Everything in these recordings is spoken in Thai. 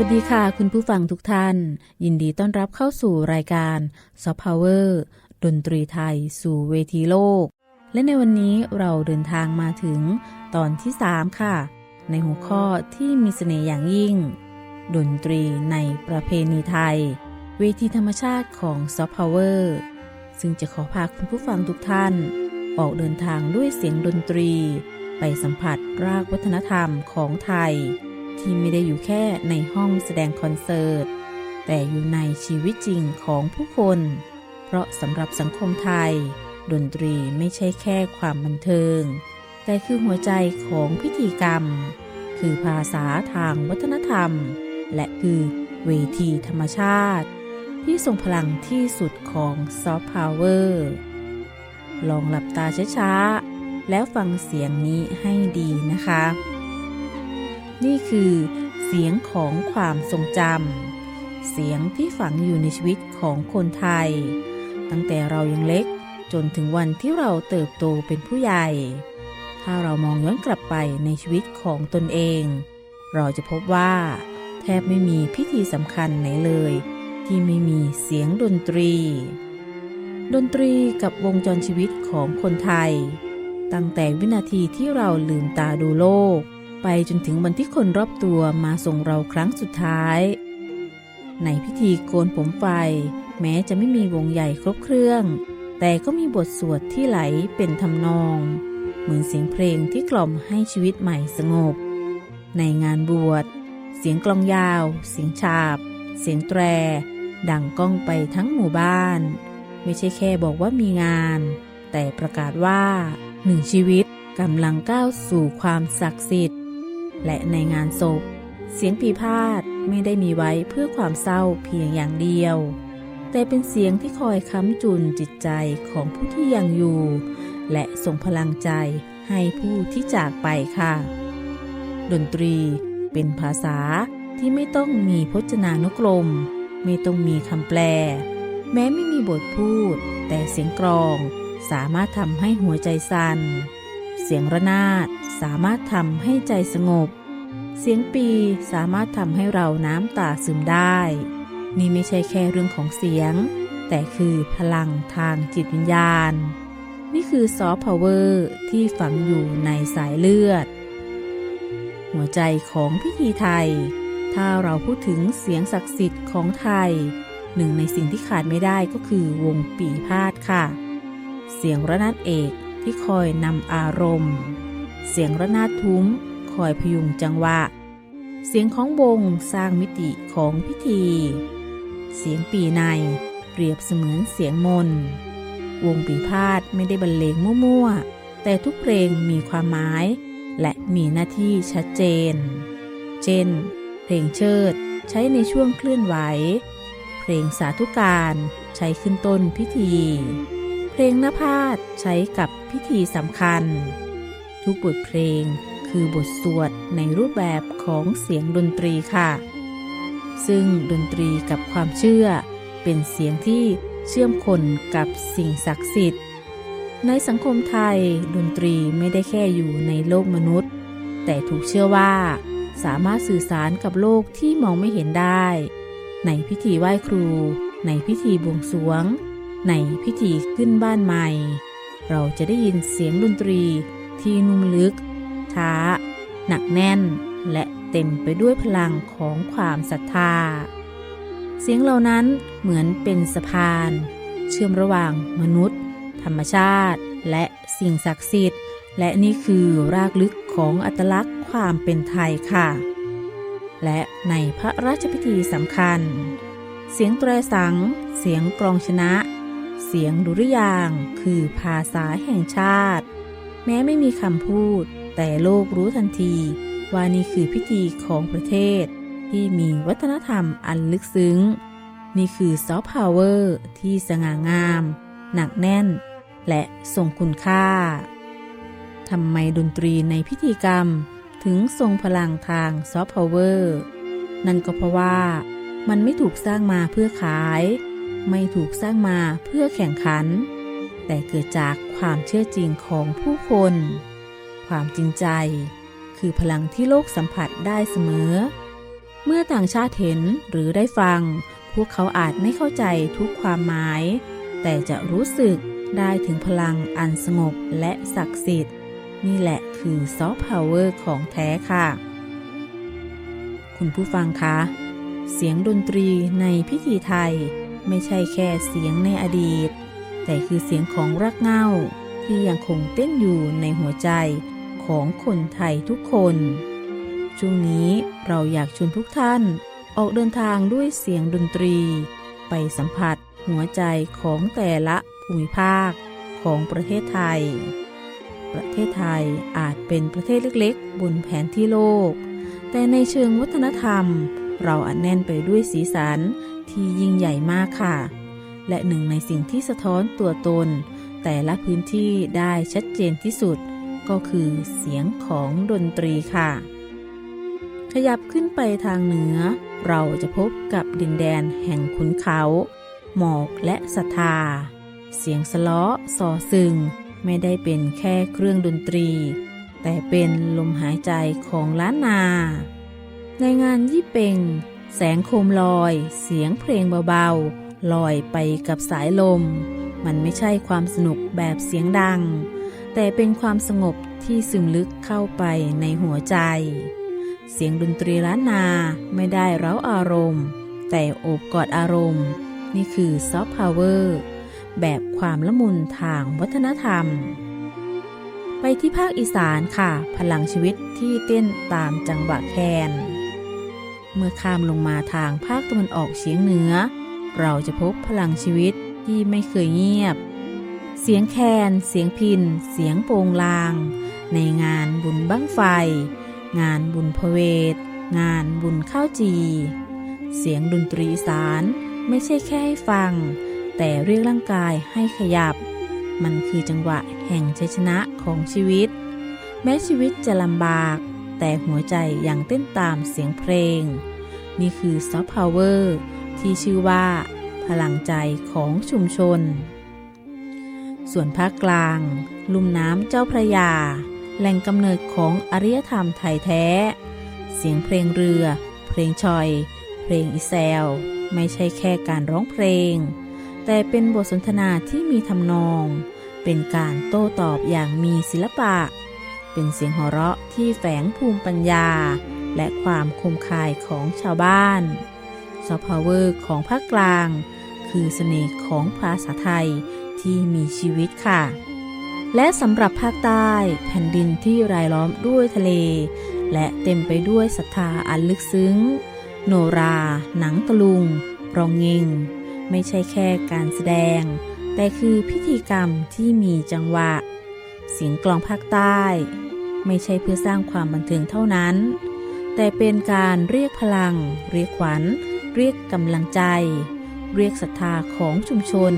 วัสดีค่ะ คุณผู้ฟังทุกท่าน ยินดีต้อนรับเข้าสู่รายการ Soft Power ดนตรีไทยสู่เวทีโลก และในวันนี้เราเดินทางมาถึงตอนที่ 3 ค่ะ ในหัวข้อที่มีเสน่ห์อย่างยิ่ง ดนตรีในประเพณีไทย เวทีธรรมชาติของ Soft Power ซึ่งจะขอพาคุณผู้ฟังทุกท่าน ออกเดินทางด้วยเสียงดนตรี ไปสัมผัสรากวัฒนธรรมของไทย ที่ไม่ได้อยู่แค่ในห้องแสดงคอนเสิร์ต แต่อยู่ในชีวิตจริงของผู้คน เพราะสำหรับสังคมไทย ดนตรีไม่ใช่แค่ความบันเทิง แต่คือหัวใจของพิธีกรรม คือภาษาทางวัฒนธรรม และคือเวทีธรรมชาติ ที่ทรงพลังที่สุดของซอฟต์พาวเวอร์ลองหลับตาช้าๆ แล้วฟังเสียงนี้ให้ดีนะคะ นี่คือเสียงของความทรงจำ เสียงที่ฝังอยู่ในชีวิตของคนไทย ตั้งแต่เรายังเล็กจนถึงวันที่เราเติบโตเป็นผู้ใหญ่ ถ้าเรามองย้อนกลับไปในชีวิตของตนเอง เราจะพบว่า แทบไม่มีพิธีสำคัญไหนเลย ที่ไม่มีเสียงดนตรี ดนตรีกับวงจรชีวิตของคนไทย ตั้งแต่วินาทีที่เราลืมตาดูโลก ไปจนถึงวันที่คนรอบตัวมาส่งเราครั้งสุดท้าย ในพิธีโกนผมไฟ แม้จะไม่มีวงใหญ่ครบเครื่อง แต่ก็มีบทสวดที่ไหลเป็นทำนอง เหมือนเสียงเพลงที่กล่อมให้ชีวิตใหม่สงบ ในงานบวช เสียงกลองยาว เสียงฉาบ เสียงแตร ดังก้องไปทั้งหมู่บ้าน ไม่ใช่แค่บอกว่ามีงาน แต่ประกาศว่าหนึ่งชีวิตกำลังก้าวสู่ความศักดิ์สิทธิ์ และในงานศพ เสียงปีพาดไม่ได้มีไว้เพื่อความเศร้าเพียงอย่างเดียว แต่เป็นเสียงที่คอยค้ำจุนจิตใจของผู้ที่ยังอยู่ และส่งพลังใจให้ผู้ที่จากไปค่ะ ดนตรีเป็นภาษาที่ไม่ต้องมีพจนานุกรม ไม่ต้องมีคำแปล แม้ไม่มีบทพูด แต่เสียงกรองสามารถทำให้หัวใจสัน่น เสียงระนาดสามารถทำให้ใจสงบ เสียงปีสามารถทำให้เราน้ำตาซึมได้ นี่ไม่ใช่แค่เรื่องของเสียง แต่คือพลังทางจิตวิญญาณ นี่คือซอฟต์พาวเวอร์ที่ฝังอยู่ในสายเลือด หัวใจของพิธีไทย ถ้าเราพูดถึงเสียงศักดิ์สิทธิ์ของไทย หนึ่งในสิ่งที่ขาดไม่ได้ก็คือวงปีพาดค่ะ เสียงระนาดเอก ที่คอยนำอารมณ์ เสียงระนาดทุ้มคอยพยุงจังหวะ เสียงของวงสร้างมิติของพิธี เสียงปีในเปรียบเสมือนเสียงมน วงปีพาดไม่ได้บรรเลงมั่วๆ แต่ทุกเพลงมีความหมาย และมีหน้าที่ชัดเจน เช่น เพลงเชิดใช้ในช่วงเคลื่อนไหว เพลงสาธุการใช้ขึ้นต้นพิธี เพลงนภาสใช้กับพิธีสำคัญ ทุกบทเพลงคือบทสวดในรูปแบบของเสียงดนตรีค่ะ ซึ่งดนตรีกับความเชื่อ เป็นเสียงที่เชื่อมคนกับสิ่งศักดิ์สิทธิ์ ในสังคมไทยดนตรีไม่ได้แค่อยู่ในโลกมนุษย์ แต่ถูกเชื่อว่า สามารถสื่อสารกับโลกที่มองไม่เห็นได้ ในพิธีไหว้ครู ในพิธีบวงสรวง ในพิธีขึ้นบ้านใหม่ เราจะได้ยินเสียงดนตรีที่นุ่มลึก ช้า หนักแน่น และเต็มไปด้วยพลังของความศรัทธา เสียงเหล่านั้นเหมือนเป็นสะพาน เชื่อมระหว่างมนุษย์ ธรรมชาติ และสิ่งศักดิ์สิทธิ์ และนี่คือรากลึกของอัตลักษณ์ความเป็นไทยค่ะ และในพระราชพิธีสำคัญ เสียงแตรสัง เสียงกลองชนะ เสียงดุริยางค์คือภาษาแห่งชาติ แม้ไม่มีคำพูด แต่โลกรู้ทันที ว่านี่คือพิธีของประเทศ ที่มีวัฒนธรรมอันลึกซึ้ง นี่คือซอฟต์พาวเวอร์ที่สง่างาม หนักแน่น และทรงคุณค่าทำไมดนตรีในพิธีกรรมถึงทรงพลังทางซอฟต์พาวเวอร์ นั่นก็เพราะว่ามันไม่ถูกสร้างมาเพื่อขาย ไม่ถูกสร้างมาเพื่อแข่งขัน แต่เกิดจากความเชื่อจริงของผู้คน ความจริงใจ คือพลังที่โลกสัมผัสได้เสมอ เมื่อต่างชาติเห็นหรือได้ฟัง พวกเขาอาจไม่เข้าใจทุกความหมาย แต่จะรู้สึกได้ถึงพลังอันสงบและศักดิ์สิทธิ์ นี่แหละคือซอฟต์พาวเวอร์ของแท้ค่ะ คุณผู้ฟังคะ เสียงดนตรีในพิธีไทย ไม่ใช่แค่เสียงในอดีต แต่คือเสียงของรักเง้าที่ยังคงเต้นอยู่ในหัวใจของคนไทยทุกคน ช่วงนี้เราอยากชวนทุกท่านออกเดินทางด้วยเสียงดนตรี ไปสัมผัสหัวใจของแต่ละภูมิภาคของประเทศไทย ประเทศไทยอาจเป็นประเทศเล็กๆ บนแผนที่โลก แต่ในเชิงวัฒนธรรม เราอัดแน่นไปด้วยสีสัน ที่ยิ่งใหญ่มากค่ะ และหนึ่งในสิ่งที่สะท้อนตัวตน แต่ละพื้นที่ได้ชัดเจนที่สุด ก็คือเสียงของดนตรีค่ะ ขยับขึ้นไปทางเหนือ เราจะพบกับดินแดนแห่งขุนเขา หมอกและศรัทธา เสียงสล้อสอซึง ไม่ได้เป็นแค่เครื่องดนตรี แต่เป็นลมหายใจของล้านนา ในงานยี่เป่ง แสงโคมลอย เสียงเพลงเบาๆ ลอยไปกับสายลม มันไม่ใช่ความสนุกแบบเสียงดัง แต่เป็นความสงบที่ซึมลึกเข้าไปในหัวใจ เสียงดนตรีล้านนาไม่ได้เร้าอารมณ์ แต่โอบกอดอารมณ์ นี่คือซอฟต์พาวเวอร์แบบความละมุนทางวัฒนธรรม ไปที่ภาคอีสานค่ะ พลังชีวิตที่เต้นตามจังหวะแคน เมื่อข้ามลงมาทางภาคตะวันออกเฉียงเหนือ เราจะพบพลังชีวิตที่ไม่เคยเงียบ เสียงแคน เสียงพิน เสียงโปงลาง ในงานบุญบั้งไฟ งานบุญพเวท งานบุญข้าวจี เสียงดนตรีอีสารไม่ใช่แค่ให้ฟัง แต่เรียกร่างกายให้ขยับ มันคือจังหวะแห่งชัยชนะของชีวิต แม้ชีวิตจะลำบาก แต่หัวใจยังเต้นตามเสียงเพลง นี่คือซอฟต์พาวเวอร์ที่ชื่อว่า พลังใจของชุมชน ส่วนภาคกลาง ลุ่มน้ำเจ้าพระยา แหล่งกำเนิดของอารยธรรมไทยแท้ เสียงเพลงเรือ เพลงชอย เพลงอีแซล ไม่ใช่แค่การร้องเพลง แต่เป็นบทสนทนาที่มีทำนอง เป็นการโต้ตอบอย่างมีศิลปะ เป็นเสียงหัวเราะที่แฝงภูมิปัญญา และความคมคายของชาวบ้านซอฟต์พาวเวอร์ของภาคกลาง คือเสน่ห์ของภาษาไทยที่มีชีวิตค่ะ และสำหรับภาคใต้แผ่นดินที่รายล้อมด้วยทะเล และเต็มไปด้วยศรัทธาอันลึกซึ้ง โนรา หนังตะลุง รองเงงไม่ใช่แค่การแสดง แต่คือพิธีกรรมที่มีจังหวะ เสียงกลองภาคใต้ ไม่ใช่เพื่อสร้างความบันเทิงเท่านั้น แต่เป็นการเรียกพลัง เรียกขวัญ เรียกกำลังใจ เรียกศรัทธาของชุมชน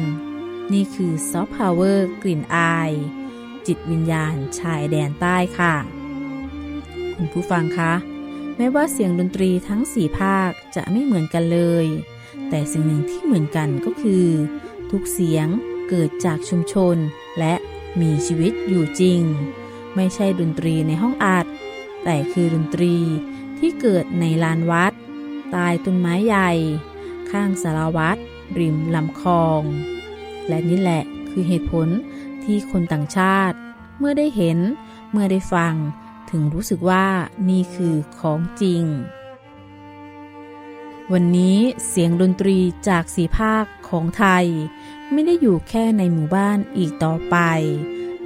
นี่คือซอฟต์พาวเวอร์กลิ่นอาย จิตวิญญาณชายแดนใต้ค่ะ คุณผู้ฟังคะแม้ว่าเสียงดนตรีทั้งสี่ภาคจะไม่เหมือนกันเลย แต่สิ่งหนึ่งที่เหมือนกันก็คือ ทุกเสียงเกิดจากชุมชนและมีชีวิตอยู่จริง ไม่ใช่ดนตรีในห้องอัด แต่คือดนตรีที่เกิดในลานวัดใต้ต้นไม้ใหญ่ ข้างสารวัตรริมลำคลอง และนี่แหละคือเหตุผลที่คนต่างชาติ เมื่อได้เห็น เมื่อได้ฟัง ถึงรู้สึกว่านี่คือของจริง วันนี้เสียงดนตรีจากสีภาคของไทย ไม่ได้อยู่แค่ในหมู่บ้านอีกต่อไป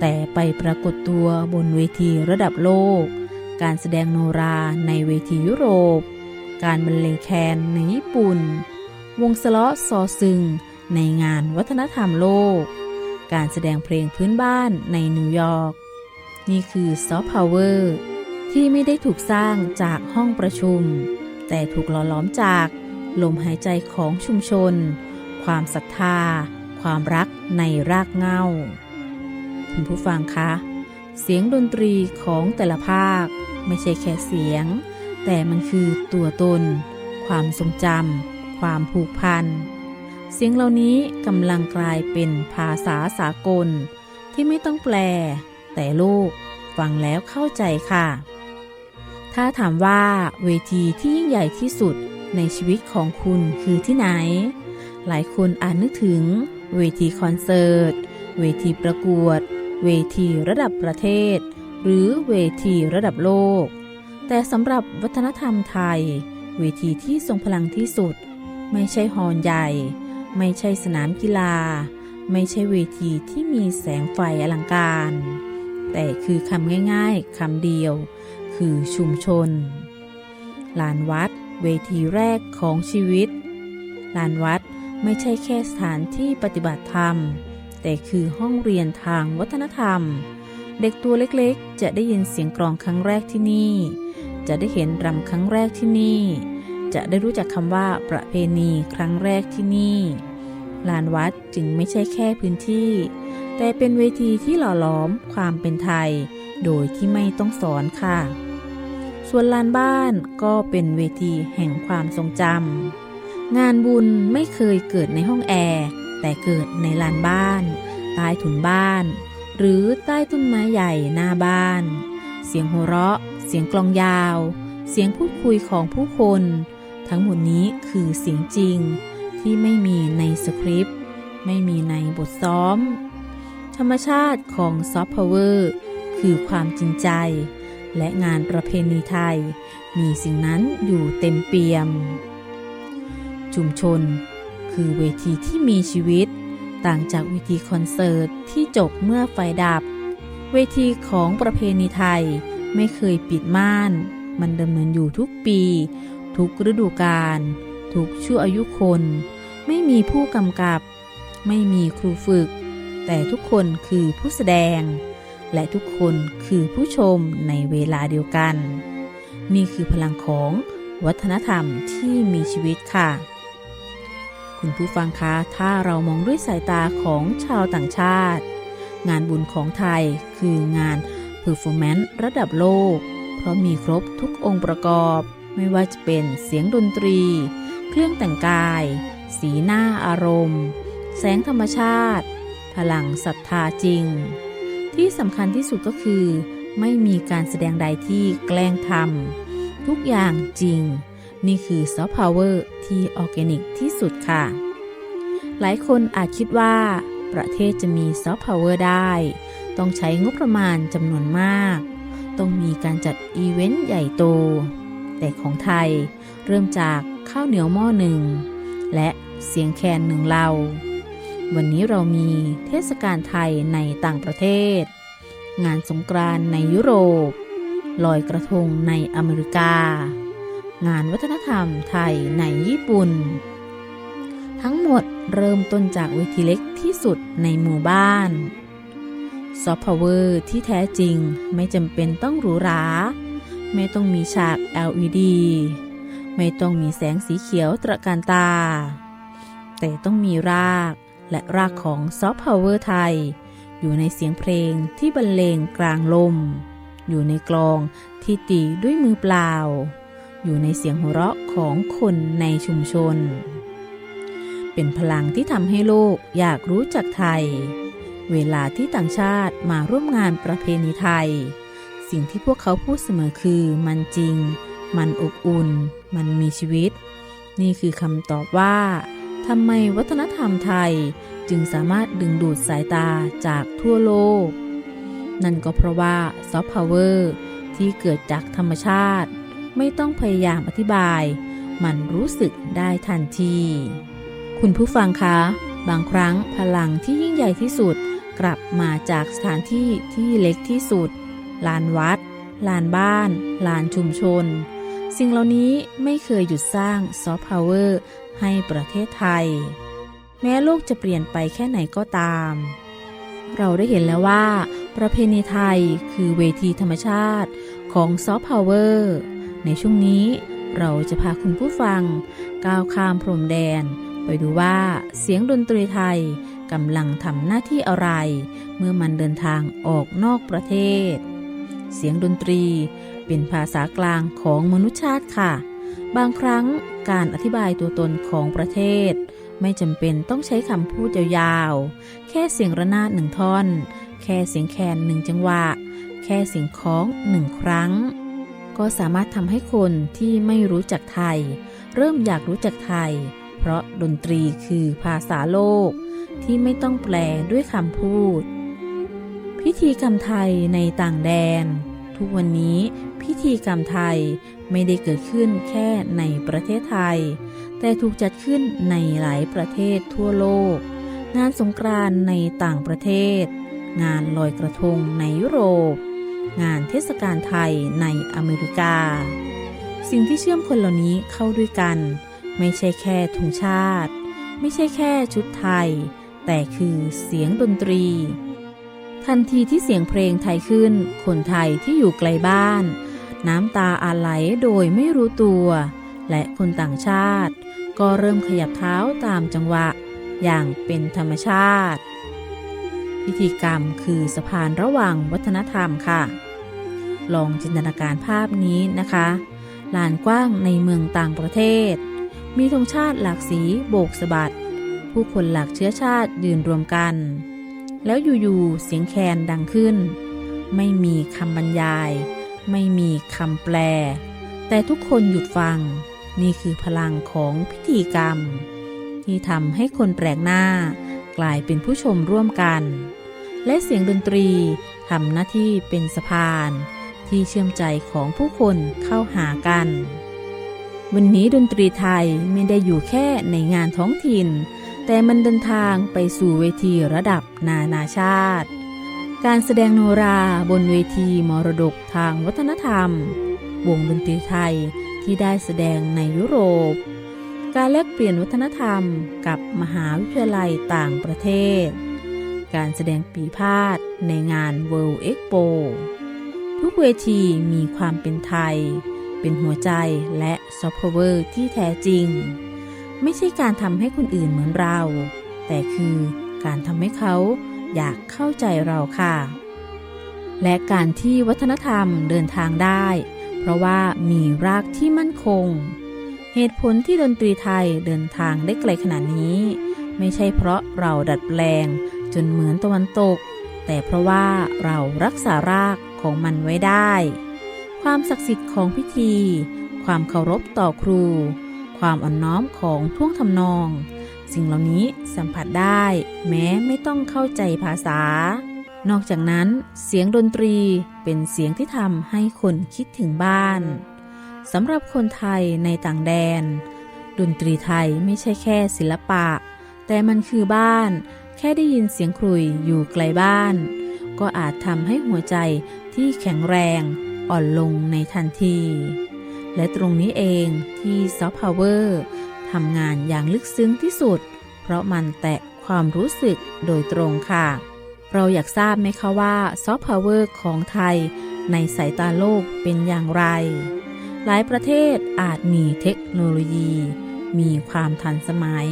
แต่ไปปรากฏตัวบนเวทีระดับโลก การแสดงโนราในเวทียุโรป การบรรเลงแคนในญี่ปุ่น วงสล้อซอซึงในงานวัฒนธรรมโลก การแสดงเพลงพื้นบ้านในนิวยอร์ก นี่คือซอฟต์พาวเวอร์ที่ไม่ได้ถูกสร้างจากห้องประชุม แต่ถูกหล่อล้อมจากลมหายใจของชุมชน ความศรัทธา ความรักในรากเหง้า คุณผู้ฟังคะ เสียงดนตรีของแต่ละภาค ไม่ใช่แค่เสียง แต่มันคือตัวตน ความทรงจำความผูกพัน เสียงเหล่านี้กำลังกลายเป็นภาษาสากล ที่ไม่ต้องแปล แต่โลกฟังแล้วเข้าใจค่ะ ถ้าถามว่าเวทีที่ยิ่งใหญ่ที่สุดในชีวิตของคุณคือที่ไหน หลายคนอาจนึกถึงเวทีคอนเสิร์ต เวทีประกวด เวทีระดับประเทศ หรือเวทีระดับโลก แต่สำหรับวัฒนธรรมไทย เวทีที่ทรงพลังที่สุด ไม่ใช่ฮอลล์ใหญ่ ไม่ใช่สนามกีฬา ไม่ใช่เวทีที่มีแสงไฟอลังการ แต่คือคำง่ายๆคำเดียว คือชุมชน ลานวัด เวทีแรกของชีวิต ลานวัดไม่ใช่แค่สถานที่ปฏิบัติธรรม แต่คือห้องเรียนทางวัฒนธรรม เด็กตัวเล็กๆ จะได้ยินเสียงกลองครั้งแรกที่นี่ จะได้เห็นรำครั้งแรกที่นี่ จะได้รู้จักคำว่าประเพณีครั้งแรกที่นี่ ลานวัดจึงไม่ใช่แค่พื้นที่ แต่เป็นเวทีที่หล่อหลอมความเป็นไทย โดยที่ไม่ต้องสอนค่ะ ส่วนลานบ้านก็เป็นเวทีแห่งความทรงจำงานบุญไม่เคยเกิดในห้องแอร์ แต่เกิดในลานบ้าน ใต้ถุนบ้าน หรือใต้ต้นไม้ใหญ่หน้าบ้าน เสียงหัวเราะ เสียงกลองยาว เสียงพูดคุยของผู้คน ทั้งหมดนี้คือเสียงจริงที่ไม่มีในสคริปต์ ไม่มีในบทซ้อม ธรรมชาติของซอฟต์พาวเวอร์คือความจริงใจ และงานประเพณีไทย มีสิ่งนั้นอยู่เต็มเปี่ยม ชุมชน คือเวทีที่มีชีวิต ต่างจากเวทีคอนเสิร์ตที่จบเมื่อไฟดับ เวทีของประเพณีไทยไม่เคยปิดม่าน มันดำเนินอยู่ทุกปี ทุกฤดูกาลทุกชั่วอายุคน ไม่มีผู้กำกับ ไม่มีครูฝึก แต่ทุกคนคือผู้แสดง และทุกคนคือผู้ชมในเวลาเดียวกัน นี่คือพลังของวัฒนธรรมที่มีชีวิตค่ะ คุณผู้ฟังคะ ถ้าเรามองด้วยสายตาของชาวต่างชาติ งานบุญของไทยคืองานเพอร์ฟอร์แมนซ์ระดับโลก เพราะมีครบทุกองค์ประกอบ ไม่ว่าจะเป็นเสียงดนตรี เครื่องแต่งกาย สีหน้าอารมณ์ แสงธรรมชาติ พลังศรัทธาจริง ที่สำคัญที่สุดก็คือ ไม่มีการแสดงใดที่แกล้งทำทุกอย่างจริง นี่คือซอฟต์พาวเวอร์ที่ออร์แกนิกที่สุดค่ะ หลายคนอาจคิดว่า ประเทศจะมีซอฟต์พาวเวอร์ได้ ต้องใช้งบประมาณจำนวนมาก ต้องมีการจัดอีเวนต์ใหญ่โต แต่ของไทยเริ่มจากข้าวเหนียวหม้อหนึ่ง และเสียงแคนหนึ่งเรา วันนี้เรามีเทศกาลไทยในต่างประเทศ งานสงกรานในยุโรป ลอยกระทงในอเมริกา งานวัฒนธรรมไทยในญี่ปุ่น ทั้งหมดเริ่มต้นจากเวทีเล็กที่สุดในหมู่บ้าน ซอฟต์พาวเวอร์ที่แท้จริงไม่จำเป็นต้องหรูหรา ไม่ต้องมีฉาก LED ไม่ต้องมีแสงสีเขียวตระการตา แต่ต้องมีรากและรากของซอฟต์พาวเวอร์ไทย อยู่ในเสียงเพลงที่บรรเลงกลางลม อยู่ในกลองที่ตีด้วยมือเปล่า อยู่ในเสียงหัวเราะของคนในชุมชน เป็นพลังที่ทำให้โลกอยากรู้จักไทย เวลาที่ต่างชาติมาร่วมงานประเพณีไทย สิ่งที่พวกเขาพูดเสมอคือมันจริง มันอบอุ่น มันมีชีวิต นี่คือคำตอบว่าทำไมวัฒนธรรมไทยจึงสามารถดึงดูดสายตาจากทั่วโลก นั่นก็เพราะว่าซอฟต์พาวเวอร์ที่เกิดจากธรรมชาติ ไม่ต้องพยายามอธิบาย มันรู้สึกได้ทันที คุณผู้ฟังคะ บางครั้งพลังที่ยิ่งใหญ่ที่สุดกลับมาจากสถานที่ที่เล็กที่สุด ลานวัด ลานบ้าน ลานชุมชน สิ่งเหล่านี้ไม่เคยหยุดสร้างซอฟต์พาวเวอร์ให้ประเทศไทย แม้โลกจะเปลี่ยนไปแค่ไหนก็ตาม เราได้เห็นแล้วว่า ประเพณีไทยคือเวทีธรรมชาติของซอฟต์พาวเวอร์ ในช่วงนี้เราจะพาคุณผู้ฟัง ก้าวข้ามพรมแดน ไปดูว่าเสียงดนตรีไทยกำลังทำหน้าที่อะไร เมื่อมันเดินทางออกนอกประเทศ เสียงดนตรีเป็นภาษากลางของมนุษยชาติค่ะ บางครั้งการอธิบายตัวตนของประเทศ ไม่จำเป็นต้องใช้คำพูดยาวๆ แค่เสียงระนาดหนึ่งท่อน แค่เสียงแคนหนึ่งจังหวะ แค่เสียงคล้องหนึ่งครั้ง ก็สามารถทำให้คนที่ไม่รู้จักไทย เริ่มอยากรู้จักไทย เพราะดนตรีคือภาษาโลก ที่ไม่ต้องแปลด้วยคำพูด พิธีกรรมไทยในต่างแดน ทุกวันนี้พิธีกรรมไทยไม่ได้เกิดขึ้นแค่ในประเทศไทย แต่ถูกจัดขึ้นในหลายประเทศทั่วโลก งานสงกรานในต่างประเทศ งานลอยกระทงในยุโรป งานเทศกาลไทยในอเมริกา สิ่งที่เชื่อมคนเหล่านี้เข้าด้วยกัน ไม่ใช่แค่ธงชาติ ไม่ใช่แค่ชุดไทย แต่คือเสียงดนตรี ทันทีที่เสียงเพลงไทยขึ้น คนไทยที่อยู่ไกลบ้าน น้ำตาอาไหลโดยไม่รู้ตัว และคนต่างชาติ ก็เริ่มขยับเท้าตามจังหวะ อย่างเป็นธรรมชาติพิธีกรรมคือสะพานระหว่างวัฒนธรรมค่ะ ลองจินตนาการภาพนี้นะคะ ลานกว้างในเมืองต่างประเทศ มีธงชาติหลากสีโบกสะบัด ผู้คนหลากเชื้อชาติยืนรวมกัน แล้วอยู่ๆเสียงแคนดังขึ้น ไม่มีคำบรรยาย ไม่มีคำแปล แต่ทุกคนหยุดฟัง นี่คือพลังของพิธีกรรม ที่ทำให้คนแปลกหน้ากลายเป็นผู้ชมร่วมกัน และเสียงดนตรีทำหน้าที่เป็นสะพาน ที่เชื่อมใจของผู้คนเข้าหากัน วันนี้ดนตรีไทยไม่ได้อยู่แค่ในงานท้องถิ่น แต่มันเดินทางไปสู่เวทีระดับนานาชาติ การแสดงโนราบนเวทีมรดกทางวัฒนธรรม วงดนตรีไทยที่ได้แสดงในยุโรป การแลกเปลี่ยนวัฒนธรรมกับมหาวิทยาลัยต่างประเทศ การแสดงปีพาดในงาน World Expo ทุกเวทีมีความเป็นไทย เป็นหัวใจและซอฟต์พาวร์ที่แท้จริง ไม่ใช่การทำให้คนอื่นเหมือนเรา แต่คือการทำให้เขาอยากเข้าใจเราค่ะ และการที่วัฒนธรรมเดินทางได้ เพราะว่ามีรากที่มั่นคง เหตุผลที่ดนตรีไทยเดินทางได้ไกลขนาดนี้ ไม่ใช่เพราะเราดัดแปลงจนเหมือนตะวันตก แต่เพราะว่าเรารักษารากของมันไว้ได้ ความศักดิ์สิทธิ์ของพิธี ความเคารพต่อครู ความอ่อนน้อมของท่วงทำนอง สิ่งเหล่านี้สัมผัสได้แม้ไม่ต้องเข้าใจภาษา นอกจากนั้นเสียงดนตรีเป็นเสียงที่ทำให้คนคิดถึงบ้านสำหรับคนไทยในต่างแดน ดนตรีไทยไม่ใช่แค่ศิลปะ แต่มันคือบ้าน แค่ได้ยินเสียงครุยอยู่ไกลบ้าน ก็อาจทำให้หัวใจที่แข็งแรงอ่อนลงในทันที และตรงนี้เองที่ซอฟต์พาวเวอร์ทำงานอย่างลึกซึ้งที่สุด เพราะมันแตะความรู้สึกโดยตรงค่ะ เราอยากทราบไหมคะว่าซอฟต์พาวเวอร์ของไทย ในสายตาโลกเป็นอย่างไร หลายประเทศอาจมีเทคโนโลยี มีความทันสมัย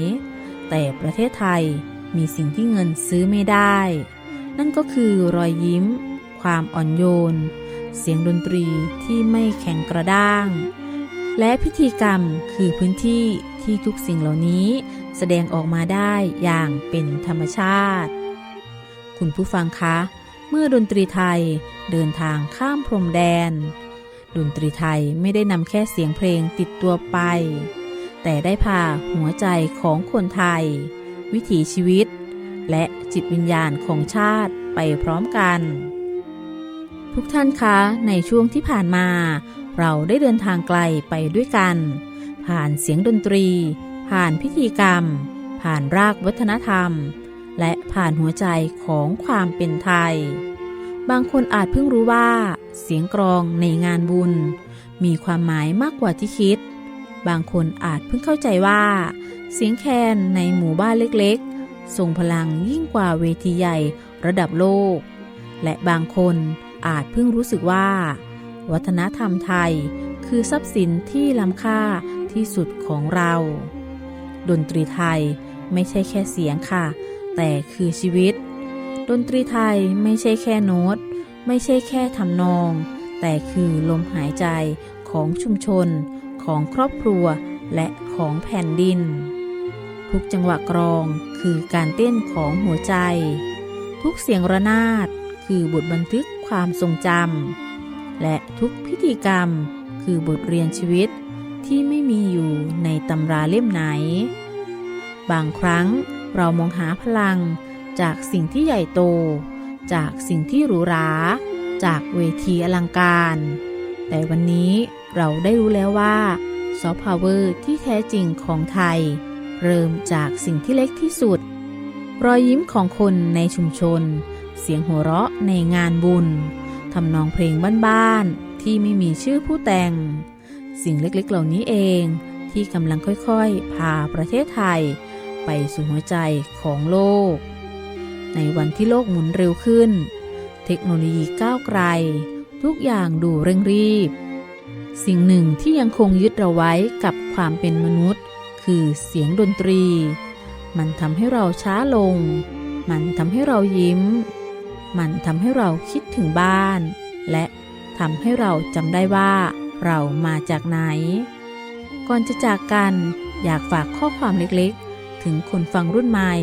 แต่ประเทศไทย มีสิ่งที่เงินซื้อไม่ได้ นั่นก็คือรอยยิ้ม ความอ่อนโยน เสียงดนตรีที่ไม่แข็งกระด้าง และพิธีกรรมคือพื้นที่ที่ทุกสิ่งเหล่านี้แสดงออกมาได้อย่างเป็นธรรมชาติ คุณผู้ฟังคะ เมื่อดนตรีไทยเดินทางข้ามพรมแดน ดนตรีไทยไม่ได้นำแค่เสียงเพลงติดตัวไป แต่ได้พาหัวใจของคนไทย วิถีชีวิต และจิตวิญญาณของชาติไปพร้อมกัน ทุกท่านคะในช่วงที่ผ่านมา เราได้เดินทางไกลไปด้วยกัน ผ่านเสียงดนตรี ผ่านพิธีกรรม ผ่านรากวัฒนธรรม และผ่านหัวใจของความเป็นไทย บางคนอาจเพิ่งรู้ว่า เสียงกรองในงานบุญ มีความหมายมากกว่าที่คิด บางคนอาจเพิ่งเข้าใจว่า เสียงแคนในหมู่บ้านเล็กๆส่งพลังยิ่งกว่าเวทีใหญ่ระดับโลก และบางคนอาจเพิ่งรู้สึกว่า วัฒนธรรมไทยคือทรัพย์สินที่ล้ำค่าที่สุดของเรา ดนตรีไทยไม่ใช่แค่เสียงค่ะ แต่คือชีวิต ดนตรีไทยไม่ใช่แค่โน้ต ไม่ใช่แค่ทำนอง แต่คือลมหายใจของชุมชน ของครอบครัวและของแผ่นดิน ทุกจังหวะกรองคือการเต้นของหัวใจ ทุกเสียงระนาดคือบทบันทึกความทรงจำและทุกพิธีกรรมคือบทเรียนชีวิตที่ไม่มีอยู่ในตำราเล่มไหน บางครั้งเรามองหาพลังจากสิ่งที่ใหญ่โต จากสิ่งที่หรูหรา จากเวทีอลังการ แต่วันนี้เราได้รู้แล้วว่าซอฟต์พาวเวอร์ที่แท้จริงของไทย เริ่มจากสิ่งที่เล็กที่สุด รอยยิ้มของคนในชุมชน เสียงหัวเราะในงานบุญทำนองเพลงบ้านๆที่ไม่มีชื่อผู้แต่ง สิ่งเล็กๆเหล่านี้เองที่กำลังค่อยๆ พาประเทศไทย ไปสู่หัวใจของโลก ในวันที่โลกหมุนเร็วขึ้น เทคโนโลยีก้าวไกล ทุกอย่างดูเร่งรีบ สิ่งหนึ่งที่ยังคงยึดเราไว้กับความเป็นมนุษย์ คือเสียงดนตรี มันทำให้เราช้าลง มันทำให้เรายิ้ม มันทำให้เราคิดถึงบ้าน และทำให้เราจำได้ว่าเรามาจากไหน ก่อนจะจากกันอยากฝากข้อความเล็กๆ ถึงคนฟังรุ่นใหม่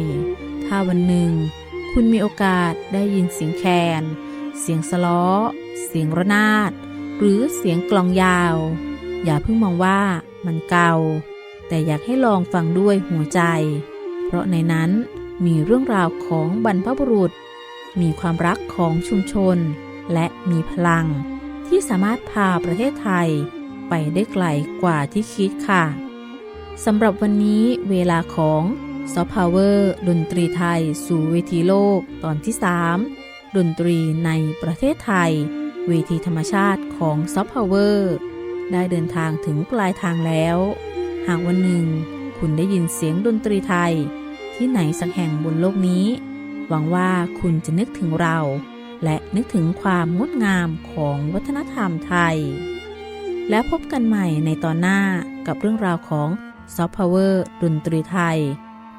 ถ้าวันหนึ่ง คุณมีโอกาสได้ยินเสียงแคน เสียงสล้อ เสียงระนาด หรือเสียงกลองยาว อย่าเพิ่งมองว่ามันเก่า แต่อยากให้ลองฟังด้วยหัวใจ เพราะในนั้นมีเรื่องราวของบรรพบุรุษ มีความรักของชุมชน และมีพลัง ที่สามารถพาประเทศไทย ไปได้ไกลกว่าที่คิดค่ะสำหรับวันนี้เวลาของซอฟต์พาวเวอร์ดนตรีไทย สู่เวทีโลกตอนที่ 3 ดนตรีในประเทศไทย เวทีธรรมชาติของซอฟต์พาวเวอร์ได้เดินทางถึงปลายทางแล้ว หากวันหนึ่ง คุณได้ยินเสียงดนตรีไทย ที่ไหนสักแห่งบนโลกนี้ หวังว่าคุณจะนึกถึงเรา และนึกถึงความงดงามของวัฒนธรรมไทย แล้วพบกันใหม่ในตอนหน้ากับเรื่องราวของซอฟต์พาวเวอร์ดนตรีไทย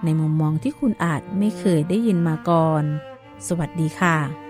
ในมุมมองที่คุณอาจไม่เคยได้ยินมาก่อน สวัสดีค่ะ